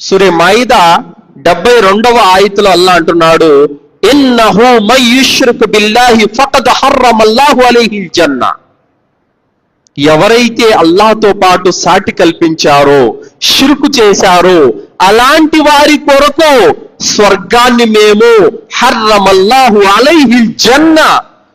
సురే మైద డెబ్బై రెండవ ఆయతులో అల్లా అంటున్నాడు ఇన్నహు మై బిల్లాహి ఫకద్ హర్రమల్లాహు అలైహిల్ జన్నా ఎవరైతే అల్లాహతో పాటు సాటి కల్పించారో షిరుకు చేశారో అలాంటి వారి కొరకు స్వర్గాన్ని మేము హర్రమల్లాహు అలైహిల్ జన్న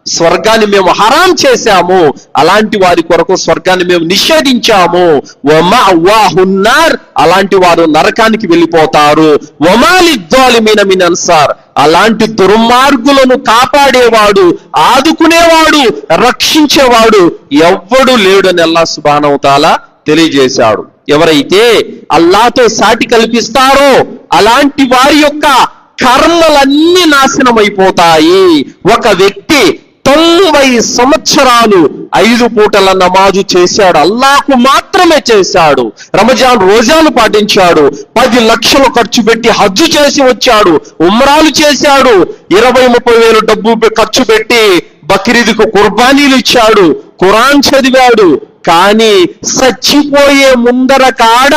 స్వర్గాన్ని మేము హరాం చేశాము. అలాంటి వారి కొరకు స్వర్గాన్ని మేము నిషేధించాము. వమాహున్నార్ అలాంటి వారు నరకానికి వెళ్ళిపోతారు. వమాలి ద్వాలిమిన అన్సార్. అలాంటి దుర్మార్గులను కాపాడేవాడు ఆదుకునేవాడు రక్షించేవాడు ఎవ్వడు లేడని అల్లా సుబానవుతాలా తెలియజేశాడు. ఎవరైతే అల్లాతో సాటి కల్పిస్తారో అలాంటి వారి యొక్క కర్మలన్నీ నాశనమైపోతాయి. ఒక వ్యక్తి తొంభై సంవత్సరాలు ఐదు పూటల నమాజు చేశాడు. అల్లాకు మాత్రమే చేశాడు. రమజాన్ రోజాలు పాటించాడు. పది లక్షలు ఖర్చు పెట్టి హజ్జు చేసి వచ్చాడు. ఉమ్రాలు చేశాడు. ఇరవై ముప్పై వేలు డబ్బు ఖర్చు పెట్టి బక్రీద్కు కుర్బానీలు ఇచ్చాడు. ఖురాన్ చదివాడు. కానీ చచ్చిపోయే ముందర కాడ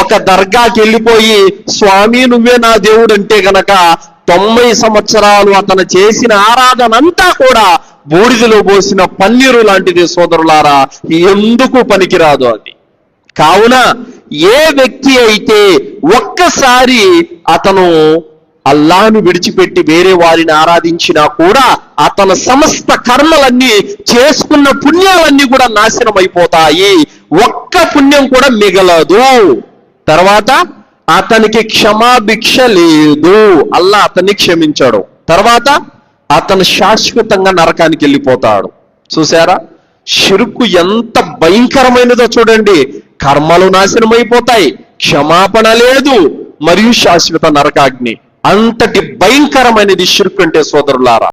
ఒక దర్గాకి వెళ్ళిపోయి స్వామి నువ్వే నా దేవుడు అంటే గనక తొంభై సంవత్సరాలు అతను చేసిన ఆరాధన అంతా కూడా బూడిదలో పోసిన పన్నీరు లాంటిది సోదరులారా ఎందుకు పనికిరాదు అది? కావున ఏ వ్యక్తి అయితే ఒక్కసారి అతను అల్లాను విడిచిపెట్టి వేరే వారిని ఆరాధించినా కూడా అతని సమస్త కర్మలన్నీ చేసుకున్న పుణ్యాలన్నీ కూడా నాశనం అయిపోతాయి ఒక్క పుణ్యం కూడా మిగలదు. తర్వాత అతనికి క్షమాభిక్ష లేదు. అల్లా అతన్ని క్షమించాడు. తర్వాత అతను శాశ్వతంగా నరకానికి వెళ్ళిపోతాడు. చూసారా షిరుకు ఎంత భయంకరమైనదో చూడండి. కర్మలు నాశనమైపోతాయి. క్షమాపణ లేదు. మరియు శాశ్వత నరకాగ్ని. అంతటి భయంకరమైనది షిరుకు అంటే సోదరులారా.